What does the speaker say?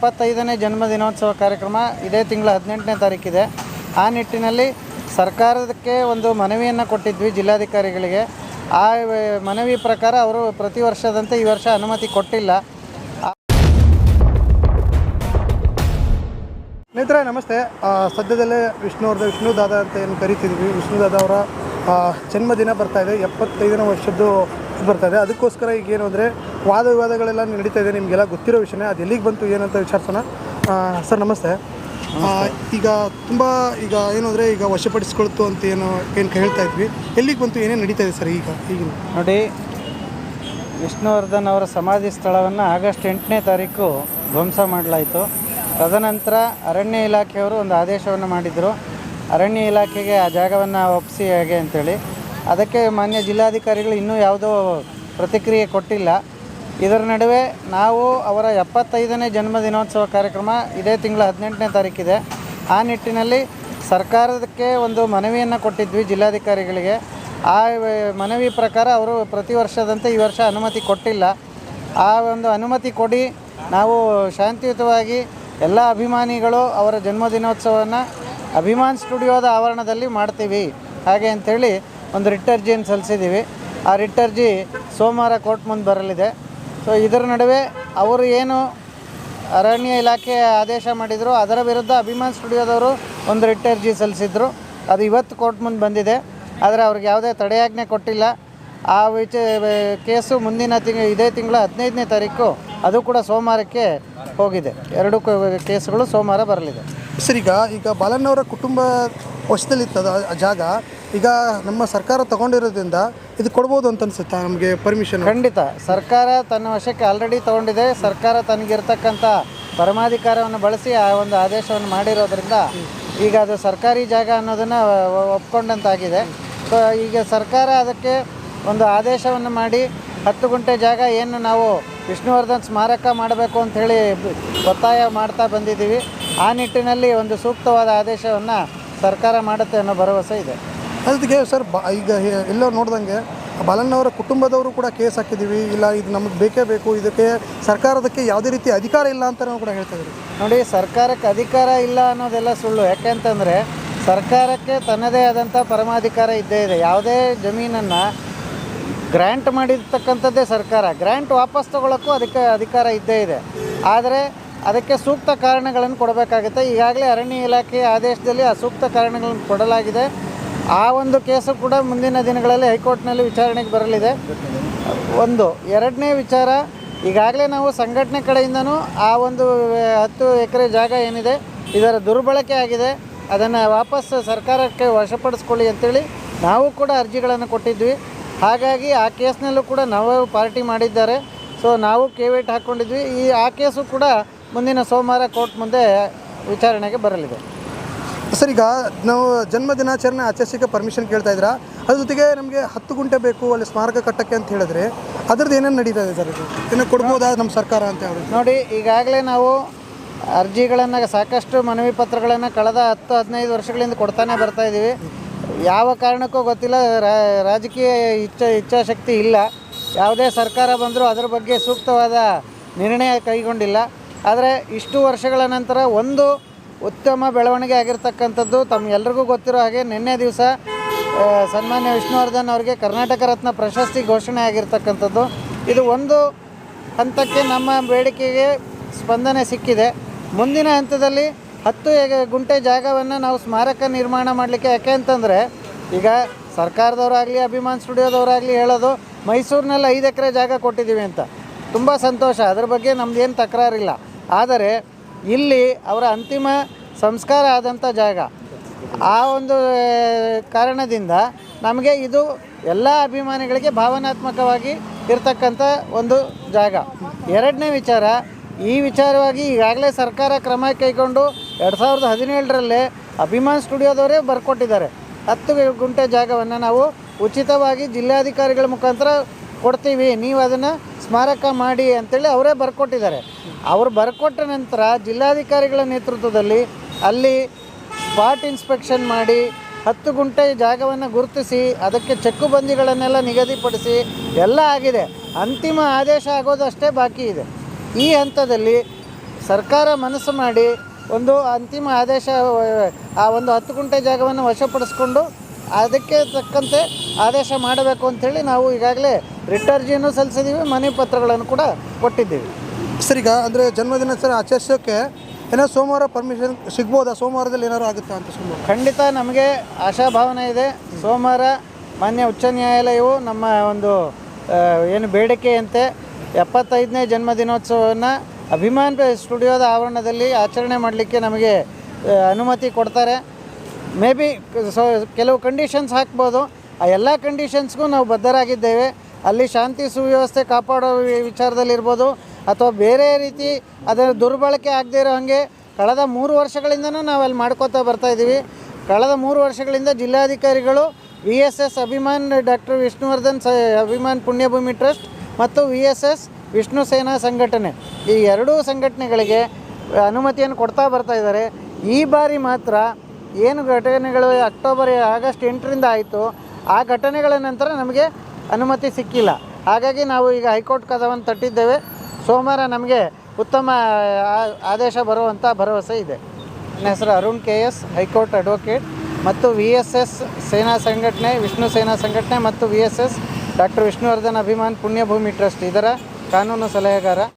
ಇಪ್ಪತ್ತೈದನೇ ಜನ್ಮ ದಿನೋತ್ಸವ ಕಾರ್ಯಕ್ರಮ ಇದೇ ತಿಂಗಳ ಹದಿನೆಂಟನೇ ತಾರೀಕಿದೆ. ಆ ನಿಟ್ಟಿನಲ್ಲಿ ಸರ್ಕಾರಕ್ಕೆ ಒಂದು ಮನವಿಯನ್ನು ಕೊಟ್ಟಿದ್ವಿ ಜಿಲ್ಲಾಧಿಕಾರಿಗಳಿಗೆ. ಆ ಮನವಿ ಪ್ರಕಾರ ಅವರು ಪ್ರತಿ ವರ್ಷದಂತೆ ಈ ವರ್ಷ ಅನುಮತಿ ಕೊಟ್ಟಿಲ್ಲ. ಸ್ನೇಹಿತರೆ, ನಮಸ್ತೆ. ಸದ್ಯದಲ್ಲೇ ವಿಷ್ಣು ದಾದಾ ಅಂತ ಏನು ಕರಿತಿದ್ವಿ. ವಿಷ್ಣು ದಾದಾ ಅವರ ಜನ್ಮದಿನ ಬರ್ತಾ ಇದೆ ಎಪ್ಪತ್ತೈದನೇ ವರ್ಷದ್ದು ಬರ್ತಾ ಇದೆ. ಅದಕ್ಕೋಸ್ಕರ ಈಗ ಏನು ಅಂದರೆ ವಾದ ವಿವಾದಗಳೆಲ್ಲ ನಡೀತಾ ಇದೆ ನಿಮಗೆಲ್ಲ ಗೊತ್ತಿರೋ ವಿಷಯನೇ. ಅದು ಎಲ್ಲಿಗೆ ಬಂತು ಏನಂತ ವಿಚಾರಿಸೋಣ. ಸರ್ ನಮಸ್ತೆ. ಈಗ ತುಂಬ ಈಗ ಏನು ಅಂದರೆ ಈಗ ವಶಪಡಿಸ್ಕೊಳ್ತು ಅಂತ ಏನು ಏನು ಹೇಳ್ತಾ ಇದ್ವಿ. ಎಲ್ಲಿಗೆ ಬಂತು ಏನೇನು ನಡೀತಾ ಇದೆ ಸರ್ ಈಗ ಈಗಿನ? ನೋಡಿ ವಿಷ್ಣುವರ್ಧನ್ ಅವರ ಸಮಾಧಿ ಸ್ಥಳವನ್ನು ಆಗಸ್ಟ್ ಎಂಟನೇ ತಾರೀಕು ಧ್ವಂಸ ಮಾಡಲಾಯಿತು. ತದನಂತರ ಅರಣ್ಯ ಇಲಾಖೆಯವರು ಒಂದು ಆದೇಶವನ್ನು ಮಾಡಿದರು. ಅರಣ್ಯ ಇಲಾಖೆಗೆ ಆ ಜಾಗವನ್ನು ಒಪ್ಪಿಸಿ ಹೇಗೆ ಅಂತೇಳಿ. ಅದಕ್ಕೆ ಮಾನ್ಯ ಜಿಲ್ಲಾಧಿಕಾರಿಗಳು ಇನ್ನೂ ಯಾವುದೋ ಪ್ರತಿಕ್ರಿಯೆ ಕೊಟ್ಟಿಲ್ಲ. ಇದರ ನಡುವೆ ನಾವು ಅವರ ಎಪ್ಪತ್ತೈದನೇ ಜನ್ಮ ದಿನೋತ್ಸವ ಕಾರ್ಯಕ್ರಮ ಇದೇ ತಿಂಗಳ ಹದಿನೆಂಟನೇ ತಾರೀಕಿದೆ. ಆ ನಿಟ್ಟಿನಲ್ಲಿ ಸರ್ಕಾರಕ್ಕೆ ಒಂದು ಮನವಿಯನ್ನು ಕೊಟ್ಟಿದ್ವಿ ಜಿಲ್ಲಾಧಿಕಾರಿಗಳಿಗೆ. ಆ ಮನವಿ ಪ್ರಕಾರ ಅವರು ಪ್ರತಿ ವರ್ಷದಂತೆ ಈ ವರ್ಷ ಅನುಮತಿ ಕೊಟ್ಟಿಲ್ಲ. ಆ ಒಂದು ಅನುಮತಿ ಕೊಡಿ ನಾವು ಶಾಂತಿಯುತವಾಗಿ ಎಲ್ಲ ಅಭಿಮಾನಿಗಳು ಅವರ ಜನ್ಮದಿನೋತ್ಸವವನ್ನು ಅಭಿಮಾನ್ ಸ್ಟುಡಿಯೋದ ಆವರಣದಲ್ಲಿ ಮಾಡ್ತೀವಿ. ಹಾಗೆ ಅಂಥೇಳಿ ಒಂದು ರಿಟರ್ಜಿಯನ್ನು ಸಲ್ಲಿಸಿದ್ದೀವಿ ಆ ರಿಟರ್ಜಿ ಸೋಮವಾರ ಕೋರ್ಟ್ ಮುಂದೆ ಬರಲಿದೆ. ಸೊ ಇದರ ನಡುವೆ ಅವರು ಏನು ಅರಣ್ಯ ಇಲಾಖೆ ಆದೇಶ ಮಾಡಿದರು, ಅದರ ವಿರುದ್ಧ ಅಭಿಮಾನ್ ಸ್ಟುಡಿಯೋದವರು ಒಂದು ರಿಟರ್ಜಿ ಸಲ್ಲಿಸಿದ್ರು ಅದು ಇವತ್ತು ಕೋರ್ಟ್ ಮುಂದೆ ಬಂದಿದೆ. ಆದರೆ ಅವ್ರಿಗೆ ಯಾವುದೇ ತಡೆಯಾಜ್ಞೆ ಕೊಟ್ಟಿಲ್ಲ. ಆ ವಿಚ, ಕೇಸು ಮುಂದಿನ ತಿಂಗಳು ಇದೇ ತಿಂಗಳ ಹದಿನೈದನೇ ತಾರೀಕು, ಅದು ಕೂಡ ಸೋಮವಾರಕ್ಕೆ ಹೋಗಿದೆ. ಎರಡು ಕೇಸುಗಳು ಸೋಮವಾರ ಬರಲಿದೆ. ಸರ್, ಈಗ ಈಗ ಬಾಲಣ್ಣವರ ಕುಟುಂಬ ವಶದಲ್ಲಿತ್ತದ ಆ ಜಾಗ, ಈಗ ನಮ್ಮ ಸರ್ಕಾರ ತಗೊಂಡಿರೋದ್ರಿಂದ ಇದು ಕೊಡ್ಬೋದು ಅಂತ ಅನ್ಸುತ್ತಾ ನಮಗೆ ಪರ್ಮಿಷನ್ ಖಂಡಿತ. ಸರ್ಕಾರ ತನ್ನ ವಶಕ್ಕೆ ಆಲ್ರೆಡಿ ತಗೊಂಡಿದೆ. ಸರ್ಕಾರ ತನಗಿರ್ತಕ್ಕಂಥ ಪರಮಾಧಿಕಾರವನ್ನು ಬಳಸಿ ಆ ಒಂದು ಆದೇಶವನ್ನು ಮಾಡಿರೋದ್ರಿಂದ ಈಗ ಅದು ಸರ್ಕಾರಿ ಜಾಗ ಅನ್ನೋದನ್ನು ಒಪ್ಕೊಂಡಂತಾಗಿದೆ. ಸೊ ಈಗ ಸರ್ಕಾರ ಅದಕ್ಕೆ ಒಂದು ಆದೇಶವನ್ನು ಮಾಡಿ ಹತ್ತು ಗುಂಟೆ ಜಾಗ ಏನು ನಾವು ವಿಷ್ಣುವರ್ಧನ್ ಸ್ಮಾರಕ ಮಾಡಬೇಕು ಅಂಥೇಳಿ ಒತ್ತಾಯ ಮಾಡ್ತಾ ಬಂದಿದ್ದೀವಿ. ಆ ನಿಟ್ಟಿನಲ್ಲಿ ಒಂದು ಸೂಕ್ತವಾದ ಆದೇಶವನ್ನು ಸರ್ಕಾರ ಮಾಡುತ್ತೆ ಅನ್ನೋ ಭರವಸೆ ಇದೆ. ಅದಕ್ಕೆ ಸರ್ ಬಾ ಈಗ ಎಲ್ಲೋ ನೋಡ್ದಂಗೆ ಬಾಲಣ್ಣವರ ಕುಟುಂಬದವರು ಕೂಡ ಕೇಸ್ ಹಾಕಿದ್ದೀವಿ ಇಲ್ಲ ಇದು ನಮಗೆ ಬೇಕೇ ಬೇಕು ಇದಕ್ಕೆ ಸರ್ಕಾರದಕ್ಕೆ ಯಾವುದೇ ರೀತಿ ಅಧಿಕಾರ ಇಲ್ಲ ಅಂತ ನಾವು ಕೂಡ ಹೇಳ್ತಾ ಇದ್ದೀವಿ ನೋಡಿ ಸರ್ಕಾರಕ್ಕೆ ಅಧಿಕಾರ ಇಲ್ಲ ಅನ್ನೋದೆಲ್ಲ ಸುಳ್ಳು. ಯಾಕೆಂತಂದರೆ ಸರ್ಕಾರಕ್ಕೆ ತನ್ನದೇ ಆದಂಥ ಪರಮಾಧಿಕಾರ ಇದ್ದೇ ಇದೆ. ಯಾವುದೇ ಜಮೀನನ್ನು ಗ್ರ್ಯಾಂಟ್ ಮಾಡಿರ್ತಕ್ಕಂಥದ್ದೇ ಸರ್ಕಾರ. ಗ್ರ್ಯಾಂಟ್ ವಾಪಸ್ ತಗೊಳ್ಳೋಕ್ಕೂ ಅದಕ್ಕೆ ಅಧಿಕಾರ ಇದ್ದೇ ಇದೆ. ಆದರೆ ಅದಕ್ಕೆ ಸೂಕ್ತ ಕಾರಣಗಳನ್ನು ಕೊಡಬೇಕಾಗುತ್ತೆ. ಈಗಾಗಲೇ ಅರಣ್ಯ ಇಲಾಖೆಯ ಆದೇಶದಲ್ಲಿ ಆ ಸೂಕ್ತ ಕಾರಣಗಳನ್ನು ಕೊಡಲಾಗಿದೆ. ಆ ಒಂದು ಕೇಸು ಕೂಡ ಮುಂದಿನ ದಿನಗಳಲ್ಲಿ ಹೈಕೋರ್ಟ್ನಲ್ಲಿ ವಿಚಾರಣೆಗೆ ಬರಲಿದೆ. ಒಂದು, ಎರಡನೇ ವಿಚಾರ, ಈಗಾಗಲೇ ನಾವು ಸಂಘಟನೆ ಕಡೆಯಿಂದನೂ ಆ ಒಂದು ಹತ್ತು ಎಕರೆ ಜಾಗ ಏನಿದೆ, ಇದರ ದುರ್ಬಳಕೆ ಆಗಿದೆ, ಅದನ್ನು ವಾಪಸ್ ಸರ್ಕಾರಕ್ಕೆ ವಶಪಡಿಸ್ಕೊಳ್ಳಿ ಅಂತೇಳಿ ನಾವು ಕೂಡ ಅರ್ಜಿಗಳನ್ನು ಕೊಟ್ಟಿದ್ವಿ. ಹಾಗಾಗಿ ಆ ಕೇಸ್ನಲ್ಲೂ ಕೂಡ ನಾವು ಪಾರ್ಟಿ ಮಾಡಿದ್ದಾರೆ. ಸೊ, ನಾವು ಕೇವೇಟ್ ಹಾಕ್ಕೊಂಡಿದ್ವಿ ಈ ಆ ಕೇಸು ಕೂಡ ಮುಂದಿನ ಸೋಮವಾರ ಕೋರ್ಟ್ ಮುಂದೆ ವಿಚಾರಣೆಗೆ ಬರಲಿದೆ. ಸರ್ ಈಗ ನಾವು ಜನ್ಮ ದಿನಾಚರಣೆ ಆಚರಿಸಕ್ಕೆ ಪರ್ಮಿಷನ್ ಕೇಳ್ತಾ ಇದ್ದೀರಾ? ಅದ್ರ ಜೊತೆಗೆ ನಮಗೆ ಹತ್ತು ಗುಂಟೆ ಬೇಕು ಅಲ್ಲಿ ಸ್ಮಾರಕ ಕಟ್ಟಕ್ಕೆ ಅಂತ ಹೇಳಿದ್ರೆ ಅದ್ರದ್ದು ಏನೇನು ನಡೀತಾ ಇದೆ ಸರ್ ಇದು? ಏನೋ ಕೊಡ್ಬೋದಾ ನಮ್ಮ ಸರ್ಕಾರ ಅಂತ ಹೇಳಿ? ನೋಡಿ ಈಗಾಗಲೇ ನಾವು ಅರ್ಜಿಗಳನ್ನು ಸಾಕಷ್ಟು ಮನವಿ ಪತ್ರಗಳನ್ನು ಕಳೆದ ಹತ್ತು ಹದಿನೈದು ವರ್ಷಗಳಿಂದ ಕೊಡ್ತಾನೆ ಬರ್ತಾ ಇದ್ದೀವಿ. ಯಾವ ಕಾರಣಕ್ಕೂ ಗೊತ್ತಿಲ್ಲ ರಾ- ರಾಜಕೀಯ ಇಚ್ಛಾ ಇಚ್ಛಾಶಕ್ತಿ ಇಲ್ಲ. ಯಾವುದೇ ಸರ್ಕಾರ ಬಂದರೂ ಅದರ ಬಗ್ಗೆ ಸೂಕ್ತವಾದ ನಿರ್ಣಯ ಕೈಗೊಂಡಿಲ್ಲ. ಆದರೆ ಇಷ್ಟು ವರ್ಷಗಳ ನಂತರ ಒಂದು ಉತ್ತಮ ಬೆಳವಣಿಗೆ ಆಗಿರ್ತಕ್ಕಂಥದ್ದು ತಮ್ಮೆಲ್ಲರಿಗೂ ಗೊತ್ತಿರೋ ಹಾಗೆ ನಿನ್ನೆ ದಿವಸ ಸನ್ಮಾನ್ಯ ವಿಷ್ಣುವರ್ಧನ್ ಅವರಿಗೆ ಕರ್ನಾಟಕ ರತ್ನ ಪ್ರಶಸ್ತಿ ಘೋಷಣೆ ಆಗಿರ್ತಕ್ಕಂಥದ್ದು. ಇದು ಒಂದು ಹಂತಕ್ಕೆ ನಮ್ಮ ಬೇಡಿಕೆಗೆ ಸ್ಪಂದನೆ ಸಿಕ್ಕಿದೆ. ಮುಂದಿನ ಹಂತದಲ್ಲಿ ಹತ್ತು ಗುಂಟೆ ಜಾಗವನ್ನು ನಾವು ಸ್ಮಾರಕ ನಿರ್ಮಾಣ ಮಾಡಲಿಕ್ಕೆ ಯಾಕೆ ಅಂತಂದರೆ, ಈಗ ಸರ್ಕಾರದವರಾಗಲಿ, ಅಭಿಮಾನ್ ಸ್ಟುಡಿಯೋದವರಾಗಲಿ ಹೇಳೋದು ಮೈಸೂರಿನಲ್ಲಿ ಐದು ಎಕರೆ ಜಾಗ ಕೊಟ್ಟಿದ್ದೀವಿ ಅಂತ. ತುಂಬ ಸಂತೋಷ. ಅದ್ರ ಬಗ್ಗೆ ನಮ್ಮದೇನು ತಕರಾರಿಲ್ಲ. ಆದರೆ ಇಲ್ಲಿ ಅವರ ಅಂತಿಮ ಸಂಸ್ಕಾರ ಆದಂಥ ಜಾಗ, ಆ ಒಂದು ಕಾರಣದಿಂದ ನಮಗೆ ಇದು ಎಲ್ಲ ಅಭಿಮಾನಿಗಳಿಗೆ ಭಾವನಾತ್ಮಕವಾಗಿ ಇರತಕ್ಕಂಥ ಒಂದು ಜಾಗ. ಎರಡನೇ ವಿಚಾರ, ಈ ವಿಚಾರವಾಗಿ ಈಗಾಗಲೇ ಸರ್ಕಾರ ಕ್ರಮ ಕೈಗೊಂಡು ಎರಡು ಸಾವಿರದ ಹದಿನೇಳರಲ್ಲೇ ಅಭಿಮಾನ್ ಸ್ಟುಡಿಯೋದವರೇ ಬರ್ಕೊಟ್ಟಿದ್ದಾರೆ. ಹತ್ತು ಗುಂಟೆ ಜಾಗವನ್ನು ನಾವು ಉಚಿತವಾಗಿ ಜಿಲ್ಲಾಧಿಕಾರಿಗಳ ಮುಖಾಂತರ ಕೊಡ್ತೀವಿ, ನೀವು ಅದನ್ನು ಸ್ಮಾರಕ ಮಾಡಿ ಅಂತೇಳಿ ಅವರೇ ಬರ್ಕೊಟ್ಟಿದ್ದಾರೆ. ಅವರು ಬರ್ಕೊಟ್ಟ ನಂತರ ಜಿಲ್ಲಾಧಿಕಾರಿಗಳ ನೇತೃತ್ವದಲ್ಲಿ ಅಲ್ಲಿ ಸ್ಪಾಟ್ ಇನ್ಸ್ಪೆಕ್ಷನ್ ಮಾಡಿ ಹತ್ತು ಗುಂಟೆ ಜಾಗವನ್ನು ಗುರುತಿಸಿ, ಅದಕ್ಕೆ ಚೆಕ್ಕುಬಂದಿಗಳನ್ನೆಲ್ಲ ನಿಗದಿಪಡಿಸಿ ಎಲ್ಲ ಆಗಿದೆ. ಅಂತಿಮ ಆದೇಶ ಆಗೋದಷ್ಟೇ ಬಾಕಿ ಇದೆ. ಈ ಹಂತದಲ್ಲಿ ಸರ್ಕಾರ ಮನಸ್ಸು ಮಾಡಿ ಒಂದು ಅಂತಿಮ ಆದೇಶ, ಆ ಒಂದು ಹತ್ತು ಗುಂಟೆ ಜಾಗವನ್ನು ವಶಪಡಿಸ್ಕೊಂಡು ಅದಕ್ಕೆ ತಕ್ಕಂತೆ ಆದೇಶ ಮಾಡಬೇಕು ಅಂಥೇಳಿ ನಾವು ಈಗಾಗಲೇ ರಿಟ್ ಅರ್ಜಿಯನ್ನು ಸಲ್ಲಿಸಿದ್ದೀವಿ ಮನೆ ಪತ್ರಗಳನ್ನು ಕೂಡ ಕೊಟ್ಟಿದ್ದೀವಿ. ಸರ್ ಈಗ ಅಂದರೆ ಜನ್ಮದಿನಾಚರಣೆ ಆಚರಿಸೋಕ್ಕೆ ಏನೋ ಸೋಮವಾರ ಪರ್ಮಿಷನ್ ಸಿಗ್ಬೋದಾ? ಸೋಮವಾರದಲ್ಲಿ ಏನಾದ್ರು ಆಗುತ್ತಾ ಅಂತ ಸುಮ್ಮನೆ ಖಂಡಿತ ನಮಗೆ ಆಶಾಭಾವನೆ ಇದೆ. ಸೋಮವಾರ ಮಾನ್ಯ ಉಚ್ಚ ನ್ಯಾಯಾಲಯವು ನಮ್ಮ ಒಂದು ಏನು ಬೇಡಿಕೆಯಂತೆ ಎಪ್ಪತ್ತೈದನೇ ಜನ್ಮದಿನೋತ್ಸವವನ್ನು ಅಭಿಮಾನ್ ಸ್ಟುಡಿಯೋದ ಆವರಣದಲ್ಲಿ ಆಚರಣೆ ಮಾಡಲಿಕ್ಕೆ ನಮಗೆ ಅನುಮತಿ ಕೊಡ್ತಾರೆ. ಮೇ ಬಿ ಸೊ ಕೆಲವು ಕಂಡೀಷನ್ಸ್ ಹಾಕ್ಬೋದು. ಆ ಎಲ್ಲ ಕಂಡೀಷನ್ಸ್ಗೂ ನಾವು ಬದ್ಧರಾಗಿದ್ದೇವೆ. ಅಲ್ಲಿ ಶಾಂತಿ ಸುವ್ಯವಸ್ಥೆ ಕಾಪಾಡೋ ವಿಚಾರದಲ್ಲಿರ್ಬೋದು. ಅಥವಾ ಬೇರೆ ರೀತಿ ಅದರ ದುರ್ಬಳಕೆ ಆಗದೇ ಇರೋ ಹಾಗೆ ಕಳೆದ ಮೂರು ವರ್ಷಗಳಿಂದನೂ ನಾವು ಅಲ್ಲಿ ಮಾಡ್ಕೋತಾ ಬರ್ತಾ ಇದ್ದೀವಿ. ಕಳೆದ ಮೂರು ವರ್ಷಗಳಿಂದ ಜಿಲ್ಲಾಧಿಕಾರಿಗಳು V S S Abhiman doctor Vishnuvardhan ಸ, ಅಭಿಮಾನ್ ಪುಣ್ಯಭೂಮಿ ಟ್ರಸ್ಟ್ ಮತ್ತು V S S Vishnu Sena ಸಂಘಟನೆ. ಈ ಎರಡೂ ಸಂಘಟನೆಗಳಿಗೆ ಅನುಮತಿಯನ್ನು ಕೊಡ್ತಾ ಬರ್ತಾ ಇದ್ದಾರೆ. ಈ ಬಾರಿ ಮಾತ್ರ ಏನು ಘಟನೆಗಳು ಅಕ್ಟೋಬರ್ ಆಗಸ್ಟ್ ಎಂಟರಿಂದ ಆಯಿತು, ಆ ಘಟನೆಗಳ ನಂತರ ನಮಗೆ ಅನುಮತಿ ಸಿಕ್ಕಿಲ್ಲ. ಹಾಗಾಗಿ ನಾವು ಈಗ ಹೈಕೋರ್ಟ್ ಕದವನ್ನು ತಟ್ಟಿದ್ದೇವೆ. ಸೋಮವಾರ ನಮಗೆ ಉತ್ತಮ ಆದೇಶ ಬರುವಂಥ ಭರವಸೆ ಇದೆ. ನನ್ನ ಹೆಸರು Arun K S, high court advocate, ಮತ್ತು ವಿ ಎಸ್ ಎಸ್ ಸೇನಾ ಸಂಘಟನೆ, ವಿಷ್ಣು ಸೇನಾ ಸಂಘಟನೆ, ಮತ್ತು V S S doctor Vishnuvardhan Abhiman Punyabhoomi trust ಇದರ ಕಾನೂನು ಸಲಹೆಗಾರ.